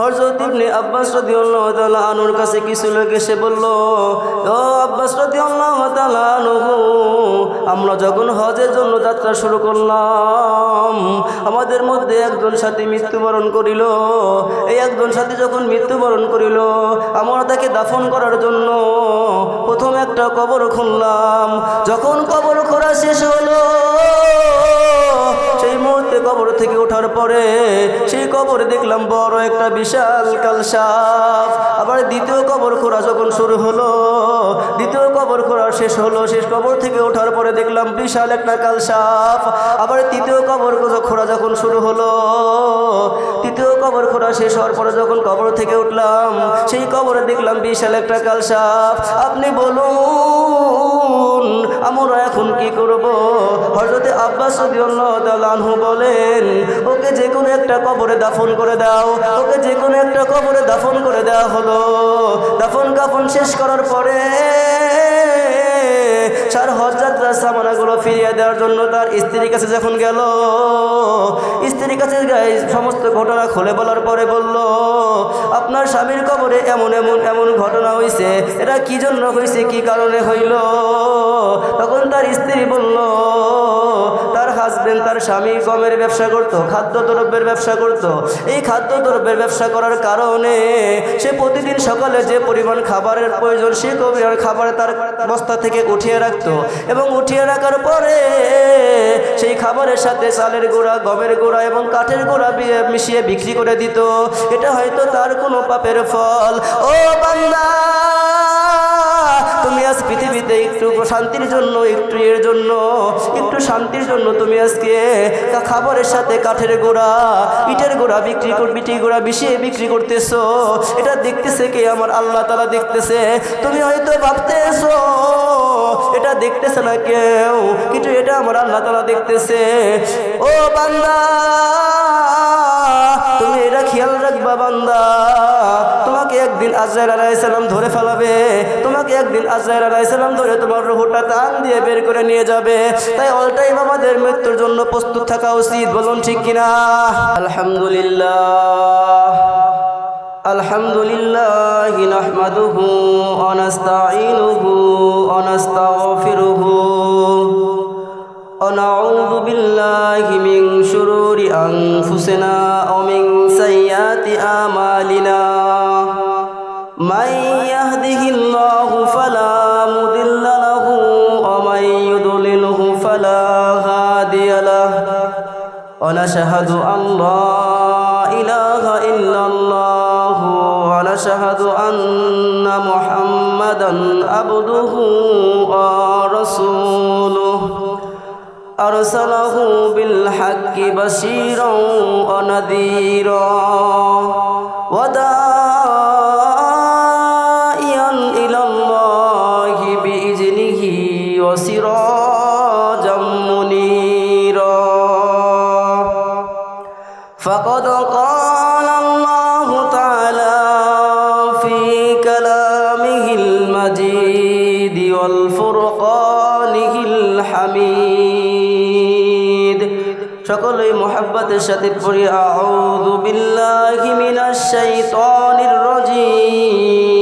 হযরত ইবনে আব্বাস রাদিয়াল্লাহু তাআলা আনুর কাছে কিছু লোক এসে বলল, ও আব্বাস রাদিয়াল্লাহু তাআলা আনহু, আমরা যখন হজের জন্য যাত্রা শুরু করলাম, আমাদের মধ্যে একজন সাথী মৃত্যুবরণ করিল। এই একজন সাথী যখন মৃত্যুবরণ করিল, আমরা তাকে দাফন করার জন্য প্রথম একটা কবর খুললাম। যখন কবর খোঁড়া শেষ হলো থেকে ওঠার পরে সেই কবরে দেখলাম বড় একটা বিশাল কালসাপ। আবার দ্বিতীয় কবর খোঁড়া যখন শুরু হলো, দ্বিতীয় কবর খোঁড়া শেষ হলো, শেষ কবর থেকে ওঠার পরে দেখলাম বিশাল একটা কালসাপ। আবার তৃতীয় কবর খোঁড়া যখন শুরু হলো, তৃতীয় কবর খোঁড়া শেষ হওয়ার পরে যখন কবর থেকে উঠলাম, সেই কবরে দেখলাম বিশাল একটা কালসাপ। আপনি বলুন, আমরা এখন কি করব? হজরতে আব্বাস বলেন ওকে যে কোনো একটা কবরে দাফন করে দাও। ওকে যে কোনো একটা কবরে দাফন করে দেওয়া হলো। দাফন কাফন শেষ করার পরে সার হজ যাত্রার সামানাগুলো ফিরিয়ে দেওয়ার জন্য তার স্ত্রীর কাছে যখন গেল, স্ত্রীর কাছে সমস্ত ঘটনা খুলে বলার পরে বলল, আপনার স্বামীর কবরে এমন এমন এমন ঘটনা হয়েছে এটা কি জন্য হয়েছে কি কারণে হইল? তখন তার স্ত্রী বলল হাজবেন্ড তার স্বামী গমের ব্যবসা করতো খাদ্যদ্রব্যের ব্যবসা করতো। এই খাদ্যদ্রব্যের ব্যবসা করার কারণে সে প্রতিদিন সকালে যে পরিমাণ খাবারের প্রয়োজন, সে পরিমাণ খাবার তার বস্তা থেকে উঠিয়ে রাখতো এবং উঠিয়ে রাখার পরে সেই খাবারের সাথে চালের গুঁড়া, গমের গুঁড়া এবং কাঠের গুঁড়া মিশিয়ে বিক্রি করে দিত। এটা হয়তো তার কোনো পাপের ফল। ও পৃথিবীতে একটু শান্তির জন্য, একটু এর জন্য, একটু শান্তির জন্য তুমি আজকে কা- খাবারের সাথে কাঠের গোড়া ইটের গোড়া বিক্রি কর বিটি গোড়া মিশিয়ে বিক্রি করতেছো। এটা দেখতেছে কে? আমার আল্লাহ তালা দেখতেছে। তুমি হয়তো ভাবতেছো, এটা দেখতেছে না কেউ, কিন্তু এটা আমার আল্লাহ তালা দেখতেছে। ও বান্দা, তুমি এটা খেয়াল রাখবা বান্দা। তোমাকে একদিন আজরাইল আলাইসাল্লাম ধরে ফেলাবে। তোমাকে একদিন আজরাইল আলাইসাল্লাম ধরে তোমার রুহুটা টান দিয়ে বের করে নিয়ে যাবে তাই অল টাইম আমাদের মৃত্যুর জন্য প্রস্তুত থাকা উচিত বলুন ঠিক কিনা আলহামদুলিল্লাহ الحمد لله نحمده ونستعينه ونستغفره ونعوذ بالله من شرور أنفسنا ومن سيئات أعمالنا من يهده الله ونشهد أن لا إله إلا الله ونشهد أن محمدا عبده ورسوله أرسله بالحق بشيرا ونذيرا وداعيا হামিদ সকলেই মোহাব্বতের সাথে পড়ি আউযু বিল্লাহি মিনাশ শাইতানির রাজিম।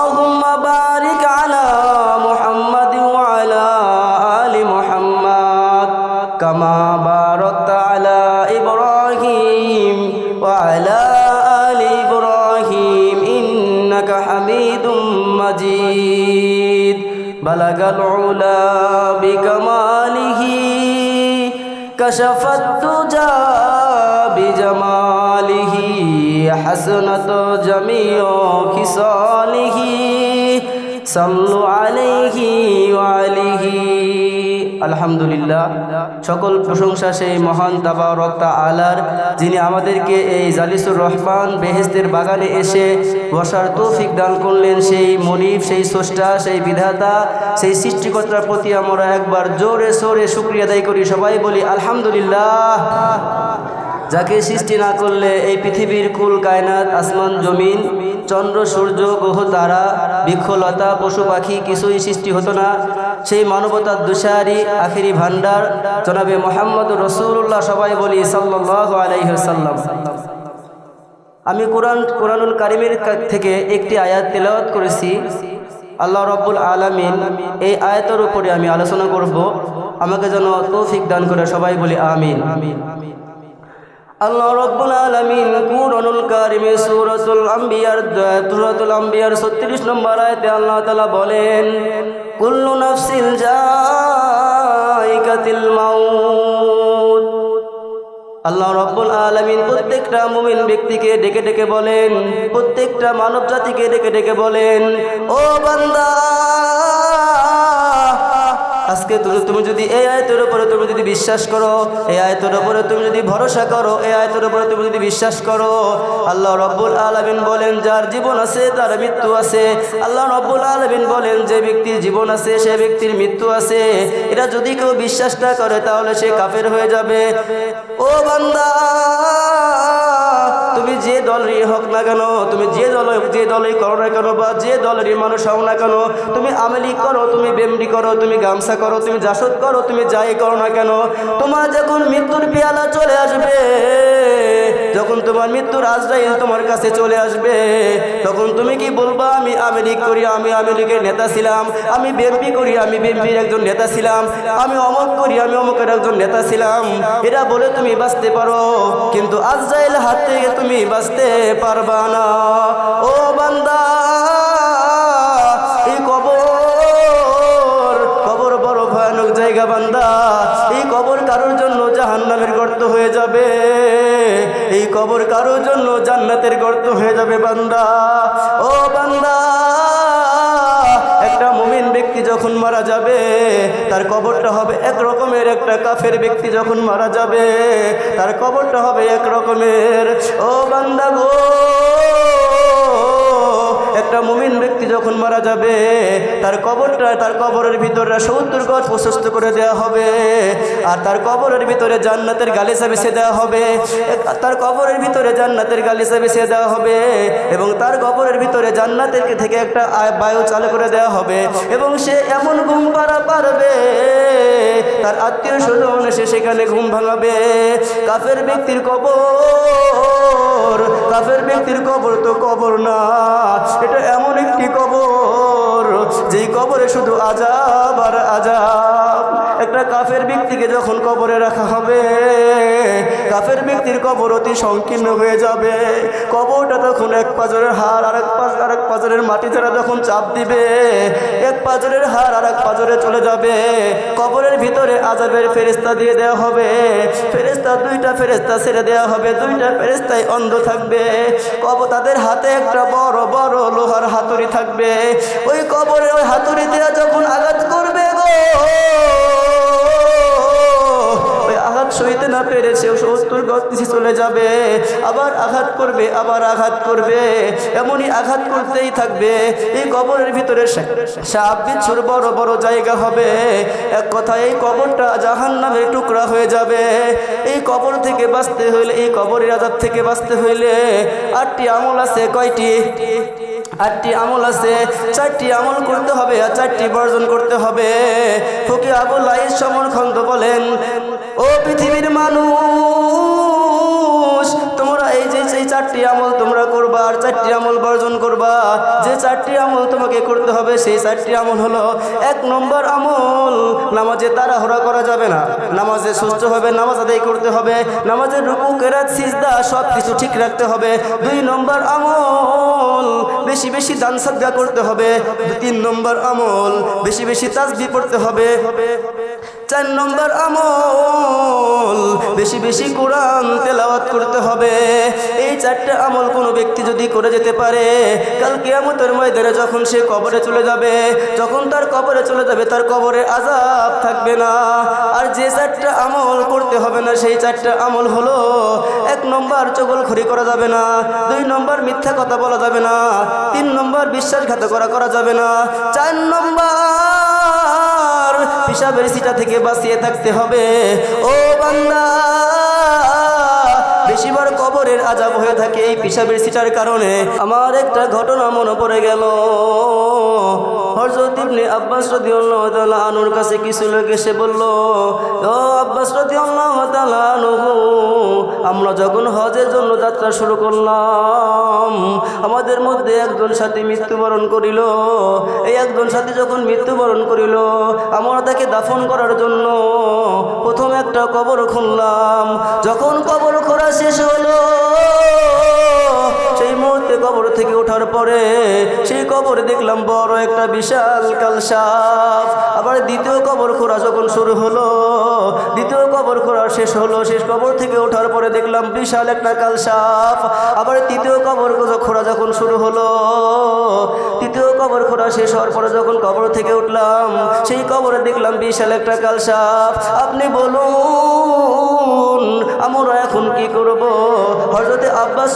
كشف الدجى بجماله حسنت جميع خصاله صلوا عليه وعليه আলহামদুলিল্লাহ। সকল প্রশংসা সেই মহান তাবারক আলার যিনি আমাদেরকে এই জালিসুর রহমান বেহেস্তের বাগানে এসে বসার তৌফিক দান করলেন। সেই মনিব, সেই স্রষ্টা, সেই বিধাতা, সেই সৃষ্টিকর্তার প্রতি আমরা একবার জোরে সোরে শুক্রিয়া আদায় করি। সবাই বলি আলহামদুলিল্লাহ। যাকে সৃষ্টি না করলে এই পৃথিবীর কুল, কায়নাত, আসমান, জমিন, চন্দ্র, সূর্য, গ্রহ, তারা, বৃক্ষলতা, পশু পাখি কিছুই সৃষ্টি হতো না। সেই মানবতার দুশারি আখেরি ভান্ডার জনাবে মোহাম্মদ রসুল্লাহ সবাই বলি সাল্লাহ আমি কোরআন, কোরআনুল কারিমের থেকে একটি আয়াত তেলাওয়াত করেছি। আল্লাহ রব্বুল আলামিন এই আয়াতের উপরে আমি আলোচনা করব। আমাকে যেন তৌফিক দান করে সবাই বলি আমিন আমিন। আল্লাহ রব্বুল আলামিন কুরআনুল কারিমে সূরাতুল আম্বিয়ার সূরাতুল আম্বিয়ার 36 নম্বর আয়াতে আল্লাহ তাআলা বলেন, কুল্লু নাফসিন জাইকাতিল মাউত। আল্লাহ রব্বুল আলামিন প্রত্যেকটা মুমিন ব্যক্তিকে ডেকে ডেকে বলেন, প্রত্যেকটা মানব জাতিকে ডেকে ডেকে বলেন, ও বান্দা আজকে তুমি যদি এই আয়তের উপরে তুমি যদি বিশ্বাস করো, এই আয়তের উপরে তুমি যদি ভরসা করো, এই আয়তের উপরে তুমি যদি বিশ্বাস করো, আল্লাহ রব্বুল আলমিন বলেন, যার জীবন আছে তার মৃত্যু আছে। আল্লাহ রব্বুল আলমিন বলেন, যে ব্যক্তির জীবন আছে সে ব্যক্তির মৃত্যু আছে। এটা যদি কেউ বিশ্বাস না করে, তাহলে সে কাফের হয়ে যাবে। ও বান্দা! তুমি যে দলেরই হোক না কেন, তুমি যে দল, যে দলেই করো না কেন বা যে দলেরই মানুষ হও না কেন, তুমি আমেলি করো, তুমি বেমরি করো, তুমি গামছা করো, তুমি জাসদ করো, তুমি যাই করো না কেন, তোমার যখন মৃত্যুর পেয়ালা চলে আসবে যখন তোমার মৃত্যুর আজরাইল তোমার কাছে চলে আসবে, তখন তুমি কি বলবা, আমি আমেরিক করি, আমি আমেরিকের নেতা ছিলাম, আমি বিএমপি করি, আমি বিএমপির একজন নেতা ছিলাম, আমি অমক করি, আমি অমকের একজন নেতা ছিলাম এরা বলে, তুমি বাঁচতে পারো, কিন্তু আজরাইল হাত থেকে তুমি বাঁচতে পারবা না। কবর কারোর জন্য জান্নাতের গর্ত হয়ে যাবে বান্দা। ও বান্দা, একটা মুমিন ব্যক্তি যখন মারা যাবে, তার কবরটা হবে এক রকমের একটা কাফের ব্যক্তি যখন মারা যাবে, তার কবরটা হবে এক রকমের ও বান্দা গো, একটা মুমিন ব্যক্তি যখন মারা যাবে, তার কবরটা, তার কবরের ভিতরে সত্তর গজ প্রশস্ত করে দেওয়া হবে। আর তার কবরের ভিতরে জান্নাতের গালিসা বেছে দেওয়া হবে। তার কবরের ভিতরে জান্নাতের গালিসা বেছে দেওয়া হবে এবং তার কবরের ভিতরে জান্নাতের থেকে একটা বায়ু চালু করে দেওয়া হবে। এবং সে এমন ঘুম পাড়া পারবে তার আত্মীয় স্বজন সে সেখানে ঘুম ভাঙাবে। কাফের ব্যক্তির কবর, কাফের ব্যক্তির কবর তো কবর না, এটা এমন একটি কবর, যেই কবরে শুধু আজাব আর আজাব একটা কাফের ব্যক্তিকে যখন কবরে রাখা হবে, কাফের ব্যক্তির কবর অতি সংকীর্ণ হয়ে যাবে। কবরটা তখন এক পাজরের হার আর এক পাজ আর এক পাজরের মাটি যারা যখন চাপ দিবে, এক পাজরের হার আর এক পাজরে চলে যাবে। কবরের ভিতরে আজাবের ফেরিস্তা দিয়ে দেওয়া হবে। ফেরেস্তা দুইটা ফেরেস্তা ছেড়ে দেওয়া হবে। দুইটা ফেরেস্তায় অন্ধ থাকবে। কব, তাদের হাতে একটা বড় বড় হাতুড়ি থাকবে। ওই কবরে ওই হাতুড়ি দেওয়া যখন আঘাত করবে গো সইতে না পেরেছে ও সত্তর গজ চলে যাবে। আবার আঘাত করবে, আবার আঘাত করবে। এমনই আঘাত করতেই থাকবে। এই কবরের ভিতরে সাপ বিচ্ছুর বড় বড় জায়গা হবে। এক কথা এই কবরটা জাহান নামের টুকরা হয়ে যাবে। এই কবর থেকে বাঁচতে হইলে, এই কবরের আজাদ থেকে বাঁচতে হইলে আটটি আমল আছে, কয়টি? আটটি আমল আছে, চারটি আমল করতে হবে আর চারটি বর্জন করতে হবে। ফকি আবুল আইস সমরখন্দ বলেন, ও পৃথিবীর মানুষ, তোমরা এই যে, সেই চারটি আমল তোমরা করবা আর চারটি আমল বর্জন করবা। যে চারটি আমল তোমাকে করতে হবে, সেই চারটি আমল হলো এক নম্বর আমল, নামাজে তাড়াহুড়া করা যাবে না। নামাজে সুস্থ হবে, নামাজ আদায় করতে হবে, নামাজের রুকু, কেরাত, সিজদা সব কিছু ঠিক রাখতে হবে। দুই নম্বর আমল, বেশি বেশি দান সাদগা করতে হবে। তিন নম্বর আমল, বেশি বেশি তাসবি পড়তে হবে। চার নম্বর আমল। বেশি বেশি কোরআন তেলাওয়াত করতে হবে। এই চারটে আমল কোনো ব্যক্তি যদি করে যেতে পারে, কাল কেয়ামতের ময়দানে যখন সে কবরে চলে যাবে, যখন তার কবরে চলে যাবে, তার কবরে আজাব থাকবে না। আর যে চারটা আমল করতে হবে না, সেই চারটা আমল হলো এক নম্বর চগলখড়ি করা যাবে না, দুই নম্বর মিথ্যা কথা বলা যাবে না, তিন নম্বর বিশ্বাসঘাত করা করা যাবে না, চার নম্বর পিসাবের সিটা থেকে বাঁচিয়ে থাকতে হবে। ও বান্দা বেশিবার কবরের আজাব হয়ে থাকে এই পিসাবের সিটার কারণে। আমার একটা ঘটনা মনে পড়ে গেল। হরজত ইবনে আব্বাস রাদিয়াল্লাহু তাআলা আনুর কাছে কিছু লোক এসে বলল, ও আব্বাস রাদিয়াল্লাহু তাআলা আনহু আমরা যখন হজের জন্য যাত্রা শুরু করলাম, আমাদের মধ্যে একজন সাথী মৃত্যুবরণ করিল। এই একজন সাথী যখন মৃত্যুবরণ করিল, আমরা তাকে দাফন করার জন্য প্রথম একটা কবর খুললাম। যখন কবর খোঁড়া শেষ হলো সেই মুহূর্তে কবর থেকে ওঠার পরে সেই কবরে দেখলাম বড় একটা বিশাল কালসাপ। আবার দ্বিতীয় কবর খোঁড়া যখন শুরু হলো কবর খোঁড়া শেষ হলো, শেষ কবর থেকে ওঠার পরে দেখলাম বিশাল একটা কালসাপ। আবার তৃতীয় কবর খোঁড়া যখন শুরু হলো, তৃতীয় কবর খোঁড়া শেষ হওয়ার পরে যখন কবর থেকে উঠলাম, সেই কবরে দেখলাম বিশাল একটা কালসাপ। আপনি বলুন, আমরা এখন কি করব? হজরতে আব্বাস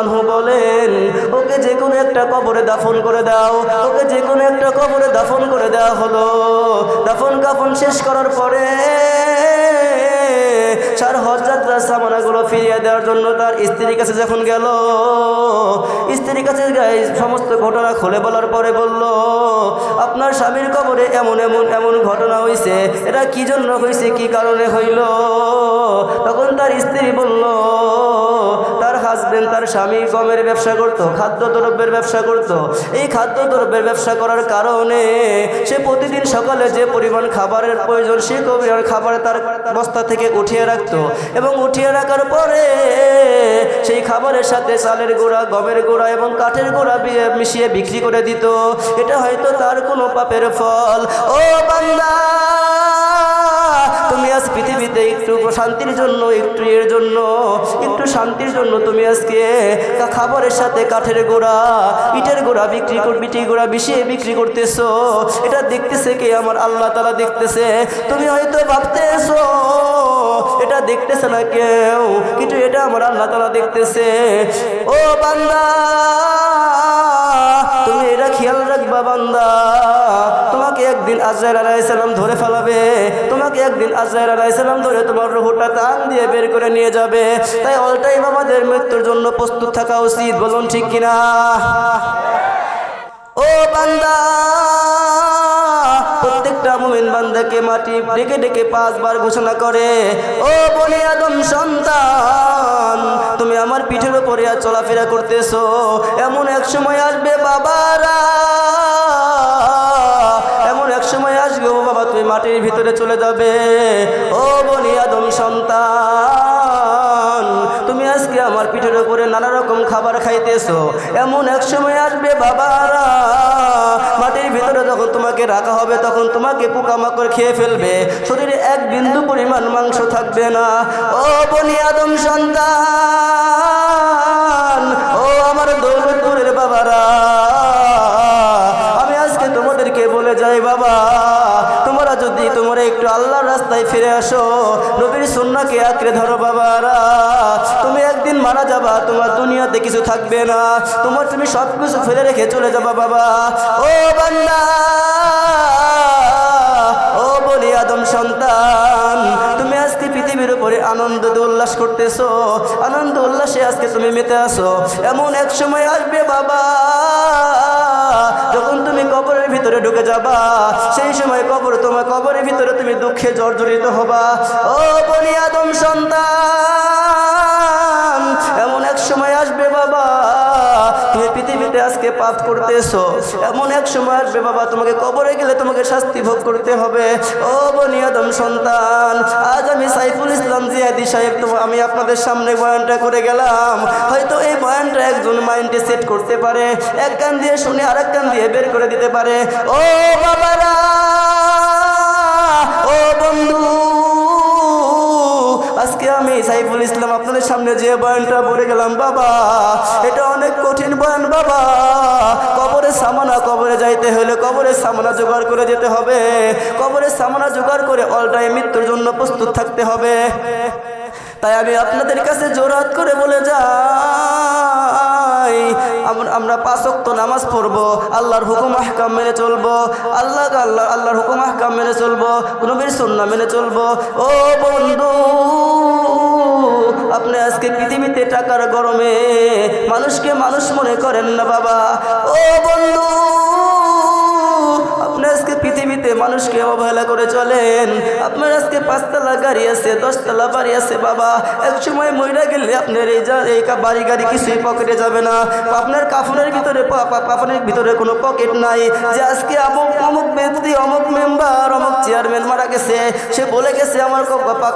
আনহু বলেন, ওকে যে কোনো একটা কবরে দাফন করে দাও, ওকে যে কোনো একটা কবরে দাফন করে দেওয়া হলো। দাফন কাফন শেষ করার পরে সার হজ যাত্রার সামানাগুলো ফিরিয়ে দেওয়ার জন্য তার স্ত্রীর কাছে যখন গেল, স্ত্রীর কাছে সমস্ত ঘটনা খুলে বলার পরে বলল, আপনার স্বামীর কবরে এমন এমন এমন ঘটনা হয়েছে এটা কি জন্য হয়েছে কি কারণে হইল? তখন তার স্ত্রী বলল তার তার স্বামী গমের ব্যবসা করতো, খাদ্য দ্রব্যের ব্যবসা করতো। এই খাদ্যদ্রব্যের ব্যবসা করার কারণে সে প্রতিদিন সকালে যে পরিমাণ খাবারের প্রয়োজন, সে পরিমাণ খাবার তার বস্তা থেকে উঠিয়ে রাখতো এবং উঠিয়ে রাখার পরে সেই খাবারের সাথে চালের গুঁড়া, গমের গুঁড়া এবং কাঠের গুঁড়া মিশিয়ে বিক্রি করে দিত। এটা হয়তো তার কোনো পাপের ফল। ও তুমি আজ পৃথিবীতে একটু শান্তির জন্য, একটু এর জন্য, একটু শান্তির জন্য তুমি আজকে খাবারের সাথে কাঠের গোড়া, ইটের গোড়া বিক্রি কর বিটি গোড়া মিশিয়ে বিক্রি করতেছো। এটা দেখতেছে কে? আমার আল্লাহ তালা দেখতেছে। তুমি হয়তো ভাবতেছো, এটা দেখতেছে না কেউ, কিন্তু এটা আমার আল্লাহ তালা দেখতেছে। ও বান্দা, তুমি এটা খেয়াল রাখবা বান্দা। তোমাকে একদিন আজরাইল আলাইসাল্লাম ধরে ফেলাবে। তোমাকে একদিন আজরাইল আলাইসাল্লাম ধরে তোমার রুহুটা টান দিয়ে বের করে নিয়ে যাবে। তাই অল টাইম আমাদের মৃত্যুর জন্য প্রস্তুত থাকা উচিত, বলুন ঠিক কিনা? ও বান্দা, প্রত্যেকটা বান্দাকে মাটি ডেকে ডেকে পাঁচবার ঘোষণা করে, ও বনে আদম সন্তান, তুমি আমার পিঠের উপরে আর চলাফেরা করতেছো। এমন এক সময় আসবে বাবারা মাটির ভিতরে চলে যাবে। ও বনি আদম সন্তান, তুমি আজকে আমার পিঠের উপরে নানা রকম খাবার খাইতেছো। এমন এক সময় আসবে বাবারা, মাটির ভিতরে যখন তোমাকে রাখা হবে, তখন তোমাকে পোকামাকড় খেয়ে ফেলবে। শরীরে এক বিন্দু পরিমাণ মাংস থাকবে না। ও বনি আদম সন্তান ফিরে আসো। নবীর সুন্নাকে আঁকড়ে ধরো বাবারা। তুমি একদিন মারা যাবা, তোমার দুনিয়াতে কিছু থাকবে না। তোমার তুমি সব কিছু ফেলে রেখে চলে যাবা বাবা। ও বান্দা, ও বলি আদম সন্তান, তুমি আজকে পৃথিবীর উপরে আনন্দ উল্লাস করতেছো। আনন্দ উল্লাসে আজকে তুমি মেতে আসো। এমন এক সময় আসবে বাবা। যখন তুমি কবরের ভিতরে ঢুকে যাবা, সেই সময় কবর তোমার কবরের ভিতরে তুমি দুঃখে জর্জরিত হবা। ও বলি আদম সন্তান, এমন এক সময় আসবে বাবা পাপ করতেছো। এমন এক সময় আসবে, বাবা, তোমাকে কবরে গেলে তোমাকে শাস্তি ভোগ করতে হবে। ও বনিয়াদম সন্তান, আজ আমি সাইফুল ইসলাম জিয়াদি সাহেব তো আমি আপনাদের সামনে বয়ানটা করে গেলাম। হয়তো এই বয়ানটা একজন মাইন্ডে সেট করতে পারে, এক কান দিয়ে শুনে আর এক কান দিয়ে বের করে দিতে পারে। ও বাবারা, ও বন্ধু আজকে আমি সাইফুল ইসলাম আপনাদের সামনে যে বয়ানটা বলে গেলাম, বাবা, এটা অনেক কঠিন বয়ান, বাবা। কবরের সামানা, কবরে যাইতে হলে কবরের সামানা জোগাড় করে যেতে হবে। কবরের সামানা জোগাড় করে অল টাইম মৃত্যুর জন্য প্রস্তুত থাকতে হবে। তাই আমি আপনাদের কাছে জোরাত করে বলে যাই। আমরা- আমরা পাঁচক্ত নামাজ পড়ব, আল্লাহর হুকুম আহকাম মেনে চলবো, আল্লাহ আল্লাহ আল্লাহর হুকুম আহকাম মেনে চলবো, নবীর সন্না মেনে চলবো। ও বন্ধু, আপনি আজকে পৃথিবীতে টাকার গরমে মানুষকে মানুষ মনে করেন না বাবা। ও বন্ধু পৃথিবীতে মানুষকে অবহেলা করে চলেন। আপনার আজকে পাঁচতলা গাড়ি আছে, দশতলা বাড়ি আছে, বাবা। এক সময় মহিলা গেলে আপনার এই যা এই বাড়ি গাড়ি কিছুই পকেটে যাবে না। আপনার কাফনের ভিতরে কাফনের ভিতরে কোনো পকেট নাই। যে আজকে অমুক অমুক ব্যক্তি, অমুক মেম্বার, অমুক চেয়ারম্যান মারা গেছে। সে বলে গেছে, আমার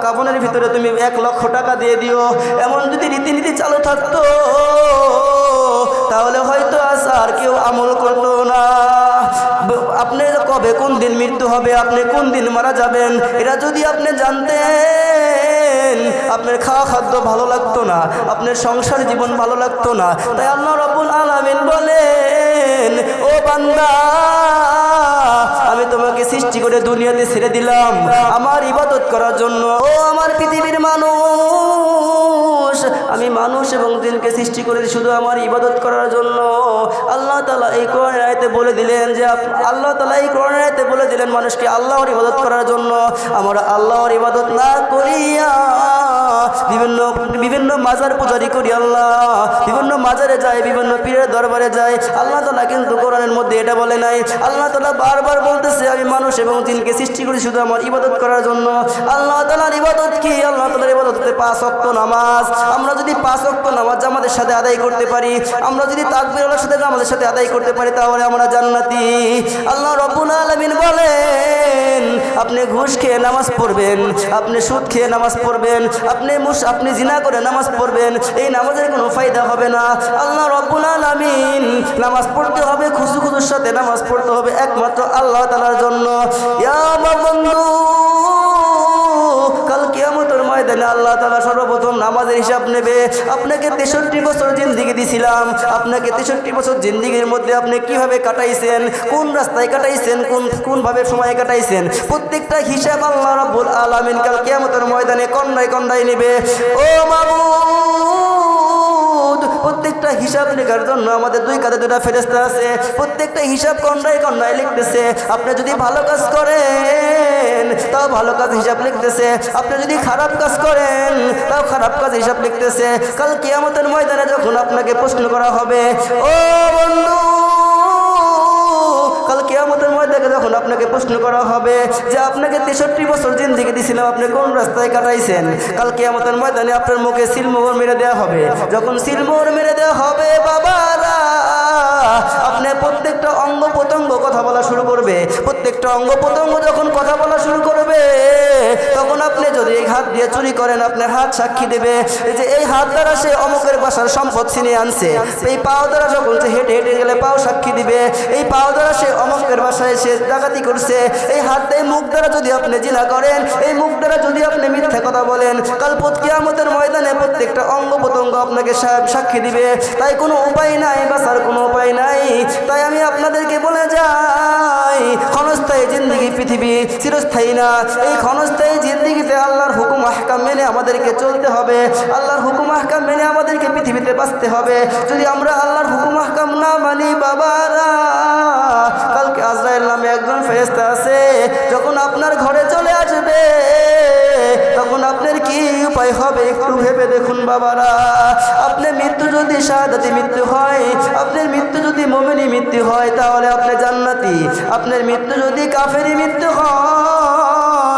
কাফনের ভিতরে তুমি এক লক্ষ টাকা দিয়ে দিও। এমন যদি রীতিনীতি চালু থাকতো, তাহলে হয়তো আজ আর কেউ আমল করতো কবে কোন দিন মৃত্যু হবে? আপনি কোন দিন মারা যাবেন? এরা যদি আপনি জানতেন, আপনার খাওয়া খাদ্য ভালো লাগতো না, আপনার সংসার জীবন ভালো লাগতো না, তাই আল্লাহ রবুল আলামিন বলেন, ও বান্দা, আমি তোমাকে সৃষ্টি করে দুনিয়াতে ছেড়ে দিলাম। আমার ইবাদত করার জন্য, ও আমার পৃথিবীর মানুষ আমি মানুষ এবং দিনকে সৃষ্টি করেছি শুধু আমার ইবাদত করার জন্য। আল্লাহ তালা এই কোরআন আয়তে বলে দিলেন যে, আল্লাহ তালা এই কোরআন রায়তে বলে দিলেন মানুষকে আল্লাহর ইবাদত করার জন্য। আমরা আল্লাহর ইবাদত না করিয়া বিভিন্ন বিভিন্ন মাজার পূজারি করি আল্লাহ। বিভিন্ন মাজারে যায়, বিভিন্ন পীরের দরবারে যায়। আল্লাহ তালা কিন্তু কোরআনের মধ্যে এটা বলে নাই। আল্লাহ তালা বারবার বলতেছে, আমি মানুষ এবং জিনকে সৃষ্টি করি শুধু আমার ইবাদত করার জন্য। আল্লাহ তালার ইবাদত কি? আল্লাহ তালার ইবাদত পাঁচ অক্ত নামাজ। আমরা যদি পাঁচ অক্ত নামাজ আমাদের সাথে আদায় করতে পারি, আমরা যদি তাকবির আল্লাহর সাথে আমাদের সাথে আদায় করতে পারি, তাহলে আমরা জান্নাতি। আল্লাহ রব্বুল আলামিন বলেন আপনি ঘুষ খেয়ে নামাজ পড়বেন, আপনি সুদ খেয়ে নামাজ পড়বেন, আপনি মুস, আপনি জিনা করে নামাজ পড়বেন, এই নামাজের কোনো ফায়দা হবে না। আল্লাহ রব্বুল আলামিন, নামাজ পড়তে হবে খুশু খুশুর সাথে নামাজ পড়তে হবে একমাত্র আল্লাহ তালার জন্য। ইয়া বন্ধু কিয়ামতের আল্লাহ তালা সর্বপ্রথম নামাজের হিসাব নেবে। আপনাকে তেষট্টি বছর জিন্দিগি দিছিলাম। আপনাকে তেষট্টি বছর জিন্দিগির মধ্যে আপনি কীভাবে কাটাইছেন? কোন রাস্তায় কাটাইছেন? কোন, কোনভাবে সময় কাটাইছেন? প্রত্যেকটা হিসাব আল্লাহ রাব্বুল আলামিন কাল কিয়ামতের ময়দানে কন্যায় কন্যায় নেবে। ও মাবুদ, প্রত্যেকটা হিসাব লেখার জন্য আমাদের দুই কাঁধে দুটা ফেরেস্তা আছে। প্রত্যেকটা হিসাব কন্যায় কন্যায় লিখতেছে। আপনি যদি ভালো কাজ করেন ভালো কাজ হিসাব লিখতেছে। আপনি যদি খারাপ কাজ করেন, তাও খারাপ কাজ হিসাব লিখতেছে। কাল কিয়ামতের ময়দানে যখন আপনাকে প্রশ্ন করা হবে, ও বন্ধু, কাল কেয়ামতের মধ্যে যখন আপনাকে প্রশ্ন করা হবে যে আপনাকে তেষট্টি বছর দিয়েছিলাম আপনি কোন রাস্তায় কাটাইছেন? কাল কেয়ামতের ময়দানে আপনার মুখে সিলমোহর মেরে দেওয়া হবে। যখন সিলমোহর মেরে দেওয়া হবে, বাবারা আপনি প্রত্যেকটা অঙ্গ প্রত্যঙ্গ কথা বলা শুরু করবে। প্রত্যেকটা অঙ্গ প্রত্যঙ্গ যখন কথা বলা শুরু করবে, তখন আপনি যদি এই হাত দিয়ে চুরি করেন আপনার হাত সাক্ষী দেবে। যে এই হাত দ্বারা সে অমুকের বাসার সম্পদ ছিনিয়ে আনছে। এই পাও দ্বারা যখন সে হেঁটে হেঁটে গেলে পাও সাক্ষী দিবে। এই পাও দ্বারা সে অমুকের বাসায় সে ডাকাতি করছে। এই হাত এই মুখ দ্বারা যদি আপনি জিনা করেন, এই মুখ দ্বারা যদি আপনি মিথ্যা কথা বলেন, কাল কিয়ামতের ময়দানে প্রত্যেকটা অঙ্গ প্রত্যঙ্গ আপনাকে সাক্ষী দিবে। তাই কোনো উপায় নাই, বাসার কোনো ক্ষণস্থায়ী জিন্দিগি পৃথিবী চিরস্থায়ী না। এই ক্ষণস্থায়ী জিন্দিগিতে আল্লাহর হুকুম আহকাম মেনে আমাদেরকে চলতে হবে। আল্লাহর হুকুম আহকাম মেনে আমাদেরকে পৃথিবীতে বাঁচতে হবে। যদি আমরা আল্লাহর হুকুম আহকাম না মানি, বাবারা, কালকে আজরাইল নামে একজন ফেরেস্তা আছে। যখন আপনার ঘরে উপায় হবে, একটু ভেবে দেখুন বাবারা। আপনার মৃত্যু যদি সাদাতি মৃত্যু হয়, আপনার মৃত্যু যদি মোমেনি মৃত্যু হয়, তাহলে আপনি জান্নাতি। আপনার মৃত্যু যদি কাফেরি মৃত্যু হয়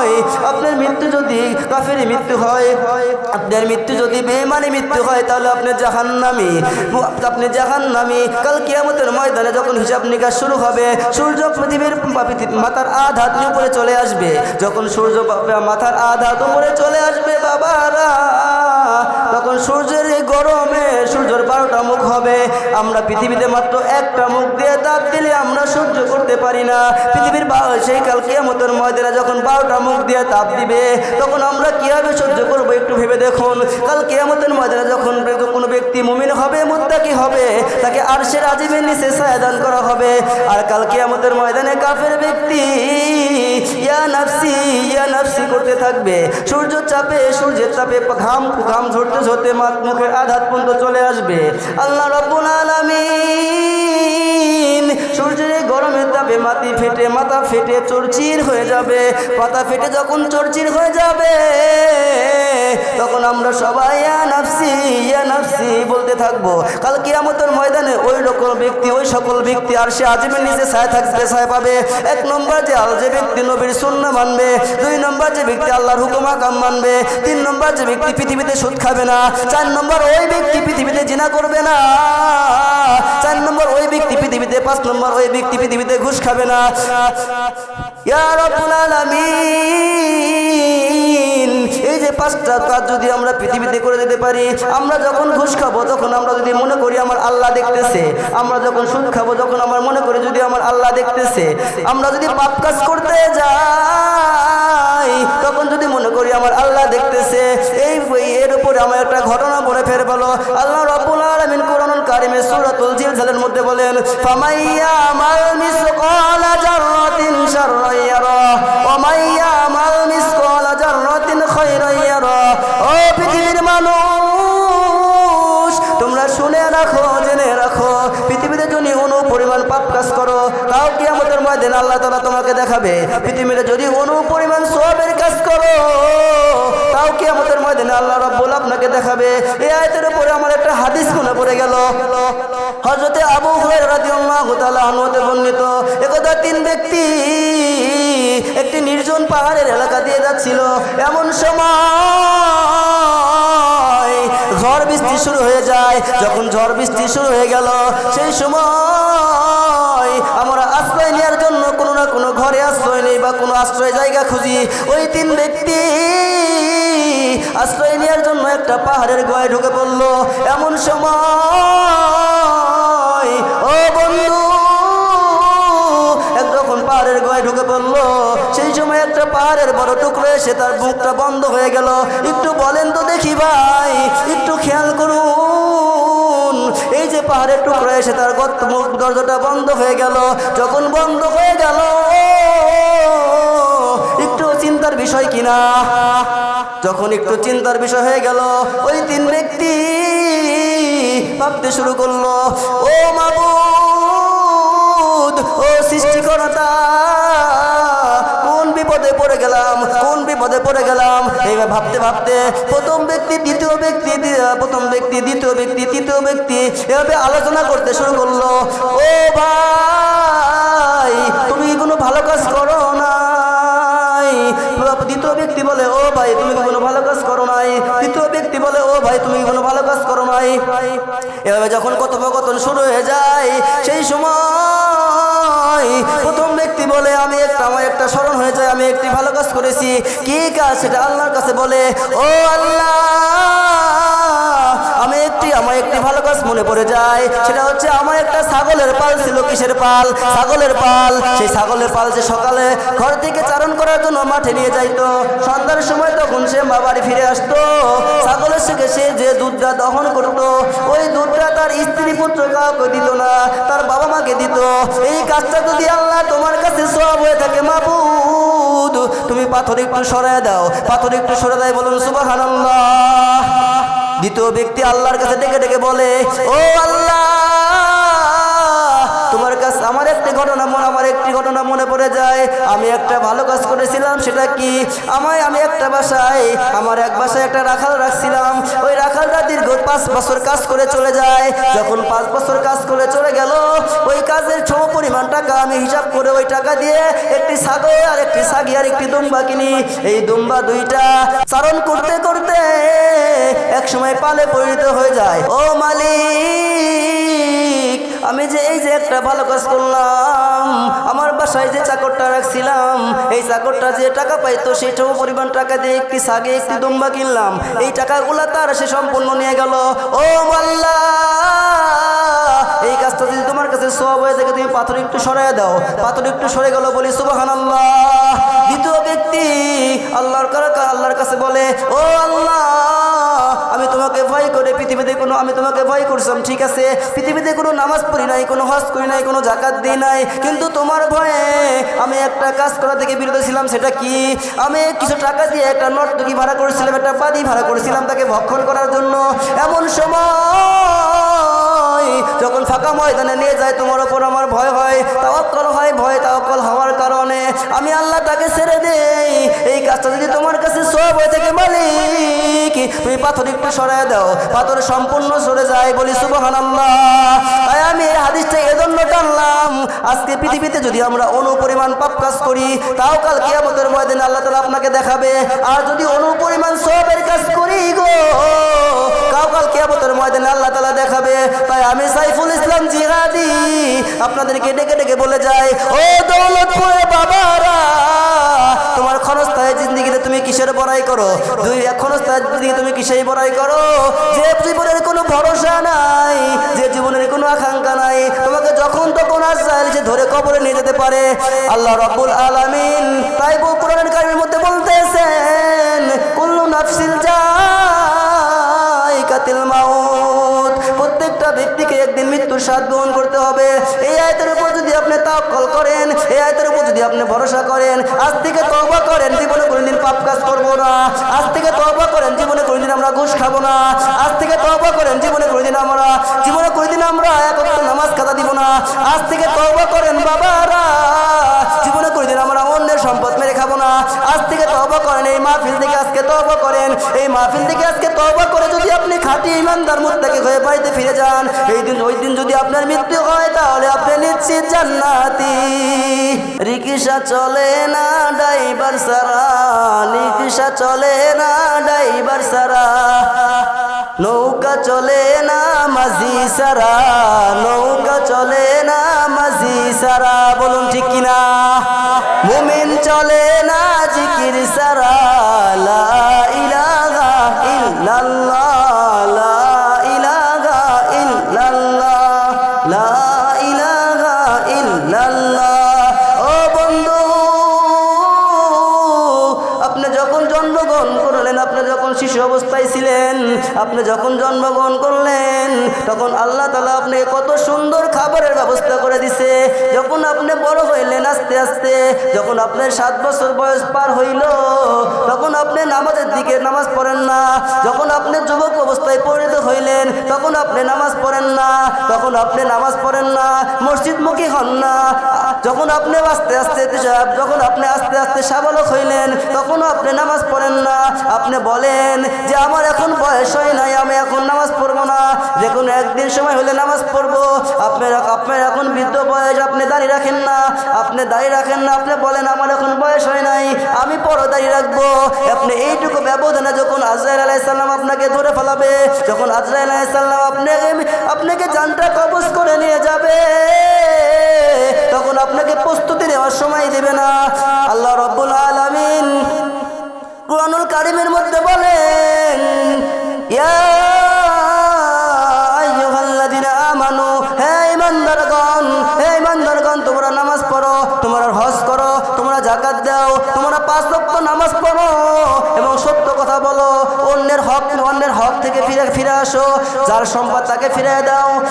নয় আপনার মৃত্যু যদি কাফের মৃত্যু হয়, আপনার মৃত্যু যদি বেমানি মৃত্যু হয়, তাহলে আপনি জাহান্নামি। আপনি জাহান্নামি। কাল কিয়ামতের ময়দানে যখন হিসাব নিকাশ শুরু হবে, সূর্য পৃথিবীর পৃথিবী- মাথার আধ হাত নিয়ে উপরে চলে আসবে। যখন সূর্য মাথার আধ হাত উপরে চলে আসবে, বাবারা আমরা পৃথিবীতে মাত্র একটা মুখ দিয়ে তাপ দিলে আমরা সহ্য করতে পারি না। পৃথিবীর সেই কাল কিয়ামতের ময়দানে যখন বারোটা মুখ দিয়ে তাপ দিবে, তখন আমরা কীভাবে সহ্য করব একটু ভেবে দেখুন। কাল কিয়ামতের ময়দানে যখন কোনো ব্যক্তি মুমিন হবে, মুত্তাকি হবে, তাকে আরশের আজিমের নিচে ছায়াদান করা হবে। আর কাল কিয়ামতের ময়দানে কাফের ব্যক্তি, ইয়া নাফসি ইয়া নাফসি করতে থাকবে। সূর্য চাপে, সূর্যের চাপে ঘাম ঘাম ঝরতে ঝরতে মাত মুখের আঘাত পর্যন্ত চলে আসবে। আল্লাহ রব্বুল আলামিন। সূর্যের গরমের তাপে মাটি ফেটে, মাথা ফেটে চরচির হয়ে যাবে। পাতা ফেটে যখন চরচির হয়ে যাবে, তখন আমরা সবাই নাফসি, ইয়া নাফসি বলতে থাকব। কাল কিয়ামতের ময়দানে ওই রকম ব্যক্তি, ওই সকল ব্যক্তি আর সে আজিমের নিচে ছায় থাকবে, ছায় পাবে। এক নম্বর যে আল যে ব্যক্তি নবীর শূন্য মানবে, দুই নম্বর যে ব্যক্তি আল্লাহর হুকুম কাম মানবে, তিন নম্বর যে ব্যক্তি পৃথিবীতে সুদ খাবে না, চার নম্বর ওই ব্যক্তি পৃথিবীতে জিনা করবে না, চার নম্বর ওই ব্যক্তি পৃথিবীতে পাঁচ নম্বর ওই ব্যক্তি পৃথিবীতে ঘুষ খাবে না। এই যে পাঁচটা কাজ যদি আমরা পৃথিবীতে করে দিতে পারি, আমরা যখন ঘুষ খাব, তখন আমরা যদি মনে করি আমার আল্লাহ দেখতেছে, আমরা যখন সুদ খাব যখন আমার মনে করি যদি আমার আল্লাহ দেখতেছে, আমরা যদি পাপ কাজ করতে যাই, তখন যদি মনে করি আমার আল্লাহ দেখতেছে, এই এর উপরে আমার একটা ঘটনা পড়ে ফের আল্লাহ রব্বুল আলামিন কারিমে সূরাতুল জিলজালের মধ্যে বলেন, ফামাইয়া মিসকালা জাররাতিন মিসকালা জাররাতিন ও পৃথিবীর মানুষ, তোমরা শুনে রাখো, জেনে রাখো, পৃথিবীতে যদি অনু পরিমাণ পাপ কাজ করো, তাও কি আমাদের ময়দান আল্লাহ তালা তোমাকে দেখাবে, পৃথিবীতে যদি অনু পরিমাণ সোয়াবের কাজ করো তাও কি আমাদের ময়দানে আল্লাহ রব্বুল আপনাকে দেখাবে। এই আয়তের উপরে আমার একটা হাদিস মনে পড়ে গেল। হজরতে আবু আনহুতে বর্ণিত, একদা তিন ব্যক্তি একটি নির্জন পাহাড়ের এলাকা দিয়ে যাচ্ছিল। এমন সময় ঝড় বৃষ্টি শুরু হয়ে যায়। যখন ঝড় বৃষ্টি শুরু হয়ে গেল, সেই সময় আমরা আশ্রয় নেওয়ার জন্য কোনো না কোনো ঘরে আশ্রয় নেই বা কোনো আশ্রয় জায়গা খুঁজি। ওই তিন ব্যক্তি আশ্রয় নেওয়ার জন্য একটা পাহাড়ের গয়ে ঢুকে পড়ল। এমন সময়, ও বন্ধু, এক যখন পাহাড়ের গয়ে ঢুকে পড়ল। সেই সময় একটা পাহাড়ের বড় টুকরো এসে তার বুকটা বন্ধ হয়ে গেল। একটু বলেন তো দেখি ভাই, একটু খেয়াল করুন। এই যে পাহাড়ের টুকরো এসে তার গর্ত মুখ দরজাটা বন্ধ হয়ে গেল। যখন বন্ধ হয়ে গেল, একটু চিন্তার বিষয় কিনা? যখন একটু চিন্তার বিষয় হয়ে গেল, ওই তিন ব্যক্তি ভাবতে শুরু করল, ও মাবুদ, ও সৃষ্টিকর্তা, কোন বিপদে পড়ে গেলাম, কোন বিপদে পড়ে গেলাম? এইভাবে ভাবতে ভাবতে প্রথম ব্যক্তি, দ্বিতীয় ব্যক্তি প্রথম ব্যক্তি, দ্বিতীয় ব্যক্তি, তৃতীয় ব্যক্তি এভাবে আলোচনা করতে শুরু করল, ও ভাই, তুমি কোনো ভালো কাজ করো নাই দ্বিতীয় ব্যক্তি বলে, ও ভাই, তুমি কোনো ভালো কাজ করো নাই। তৃতীয় ব্যক্তি বলে, ও ভাই, তুমি কোনো ভালো কাজ করো নাই। এভাবে যখন কথোপকথন শুরু হয়ে যায়, সেই সময় প্রথম ব্যক্তি বলে, আমি একটা, আমার একটা স্মরণ হয়ে যায়, আমি একটি ভালো কাজ করেছি। কি কাজ? সেটা আল্লাহর কাছে বলে, ও আল্লাহ আমার একটি ভালো কাজ মনে পড়ে যায়। সেটা হচ্ছে আমার একটা ছাগলের পাল ছিল কিসের পাল? ছাগলের পাল। সেই ছাগলের পাল যে সকালে ঘর থেকে চারণ করার জন্য মাঠে নিয়ে যাইতো। সন্ধ্যার সময় তখন সে মা বাড়ি ফিরে আসতো। ছাগলের থেকে সে যে দুধটা দহন করতো, ওই দুধটা তার স্ত্রী পুত্র কাউকে দিত না, তার বাবা মাকে দিত। এই কাজটা যদি আল্লাহ তোমার কাছে সব হয়ে থাকে, মাবুদ, তুমি পাথর একটু সরায় দাও। পাথর একটু দেয় বলুন সুবাহ দ্বিতীয় ব্যক্তি আল্লাহর কাছে ডেকে ডেকে বলে, ও আল্লাহ, তোমার কাছে আমার একটি ঘটনা মনে মনে পড়ে যায়, আমি একটা ভালো কাজ করেছিলাম, সেটা কি? আমায় আমি একটা বাসায়, আমার এক বাসায় একটা রাখাল রাখছিলাম। ওই রাখালটা দীর্ঘ পাঁচ বছর কাজ করে চলে যায়। যখন পাঁচ বছর কাজ করে চলে গেল, ওই কাজের সম পরিমাণ টাকা আমি হিসাব করে ওই টাকা দিয়ে একটি ছাগল আর একটি ছাগি আর একটি দুম্বা কিনি। এই দুম্বা দুইটা চারণ করতে করতে এক সময় পালে পরিণত হয়ে যায়। ও মালিক, আমি যে এই যে একটা ভালো কাজ করলাম আমার বাসায় যে চাকরটা রাখছিলাম, এই চাকরটা যে টাকা পাইতো সেটাও পরিমাণ টাকা দিয়ে একটি সাগে একটি দুম্বা কিনলাম। এই টাকাগুলা তার সে সম্পূর্ণ নিয়ে গেল। ও আল্লাহ এই কাজটা যদি তোমার কাছে সব হয়ে থাকে, তুমি পাথর একটু সরাই দাও। পাথর একটু সরে গেল বলি সুবাহান আল্লাহ দ্বিতীয় ব্যক্তি আল্লাহর আল্লাহর কাছে বলে, ও আল্লাহ আমি তোমাকে ভয় করে পৃথিবীতে কোনো আমি তোমাকে ভয় করছিলাম, ঠিক আছে? পৃথিবীতে কোনো নামাজ পড়ি নাই, কোনো হজ করি নাই, কোনো জাকাত দিই নাই। কিন্তু তোমার ভয়ে আমি একটা কাজ করা থেকে বিরত ছিলাম, সেটা কি? আমি কিছু টাকা দিয়ে একটা নর্তকি ভাড়া করেছিলাম, একটা পাদি ভাড়া করেছিলাম তাকে ভক্ষণ করার জন্য। এমন সময় যখন ফাঁকা ময়দানে নিয়ে যায়, তোমার ওপর আমার ভয় হয়, তাওয়াক্কল হয়, ভয় তাওয়াক্কল হওয়ার কারণে আমি আল্লাহ তাকে ছেড়ে দেই। এই কাজটা যদি তোমার কাছে সব হয়ে থাকে, মালিক, তুমি পাথর একটু সরায় দাও, পাথর সম্পূর্ণ সরে যায়, বলি সুবহান আল্লাহ তাই আমি এই হাদিসটা এজন্য টানলাম, আজকে পৃথিবীতে যদি আমরা অনু পরিমাণ পাপ কাজ করি, তাও কাল কিয়ামতের ময়দানে আল্লাহ তালা আপনাকে দেখাবে। আর যদি অনু পরিমাণ সবের কাজ করি গো কাল কিয়ামতের ময়দানে আল্লাহ তালা দেখাবে, তাই আমি সাইফুল ইসলাম জিহাদি। আপনাদেরকে ডেকে ডেকে বলে যাই, ও দৌলতপুরে বাবারা, তোমার ক্ষণস্থায়ী জিন্দিগিতে তুমি কিসের বড়াই করো? দুই ক্ষণস্থায়ী জিন্দিগি তুমি কিসের বড়াই করো? যে জীবনের কোনো ভরসা নাই, যে জীবনের কোনো আকাঙ্ক্ষা নাই, তোমাকে যখন তখন আসাইল সে ধরে কবরে নিয়ে যেতে পারে। আল্লাহ রব্বুল আলামিন তাই কোরআনের মৃত্যুর স্বাদ গ্রহণ করতে হবে। এই আয়তের উপর যদি আপনি তাওয়াক্কল করেন, এই আয়তের উপর যদি আপনি ভরসা করেন, আজ থেকে তওবা করেন, জীবনে কোনোদিন পাপ কাজ করব না। আজ থেকে তওবা করেন, জীবনে কোনোদিন আমরা ঘুষ খাব না। আজ থেকে তওবা করেন, জীবনে কোনোদিন আমরা, জীবনে কোনোদিন আমরা এক নামাজ খাতা দিব না। আজ থেকে তওবা করেন বাবারা, জীবনে কোনোদিন আমরা অন্যের সম্পদ আজ থেকে তওবা করেন, এই মাহফিল থেকে আজকে তওবা করেন। এই মাহফিল থেকে আজকে তওবা করে যদি আপনি ইমানদার হয়ে বাড়িতে ফিরে যান, এই দিন ওই দিন যদি আপনার মৃত্যু হয়, তাহলে আপনি নিশ্চিত জান্নাতি। রিকিশা চলে না, ড্রাইভার সারা। রিকিশা চলে না, ড্রাইভার সারা। নৌকা চলে না, মাঝি সারা। নৌকা চলে না, মাঝি সারা। বলুন ঠিক কিনা? মুমিন চলে না জিকির সারা যখন আপনার সাত বছর বয়স পার হইল, তখন আপনি নামাজের দিকে নামাজ পড়েন না। যখন আপনি যুবক অবস্থায় পরিণত হইলেন, তখন আপনি নামাজ পড়েন না। তখন আপনি নামাজ পড়েন না। মসজিদমুখী হন না। যখন আপনি আস্তে আস্তে যখন আপনি আস্তে আস্তে সাবালক হইলেন তখনও আপনি নামাজ পড়েন না। আপনি বলেন যে, আমার এখন বয়স হয় নাই, আমি এখন নামাজ পড়ব না। যে কোনো একদিন সময় হলে নামাজ পড়ব। আপনার আপনার এখন বৃদ্ধ বয়স, আপনি দাঁড়িয়ে রাখেন না। আপনি দাঁড়িয়ে রাখেন না, আপনি বলেন, আমার এখন বয়স হয় নাই, আমি পরও দাঁড়িয়ে রাখব। আপনি এইটুকু ব্যবধানে যখন আজরাইল আলাইসাল্লাম আপনাকে ধরে ফেলাবে, যখন আজরাইল আলাইসাল্লাম আপনাকে আপনাকে জানটা কবজ করে নিয়ে যাবে, তখন আপনাকে প্রস্তুতি নেওয়ার সময় দেবে না। আল্লাহ রব্বুল আলামিন কুরআনুল কারিমের মধ্যে বলেন, ইয়া আইয়ুহাল্লাযীনা আমানু, হে ঈমানদারগণ হে ঈমানদারগণ, তোমরা নামাজ পড়ো, তোমরা হজ তোমরা যাকাত দাও, তোমরা পাঁচ নামাজ পড়ো এবং সত্য কথা বলো, অন্যের হক অন্যের হক থেকে ফিরে ফিরে আসো, যার সম্পদ তাকে ফিরে দাও।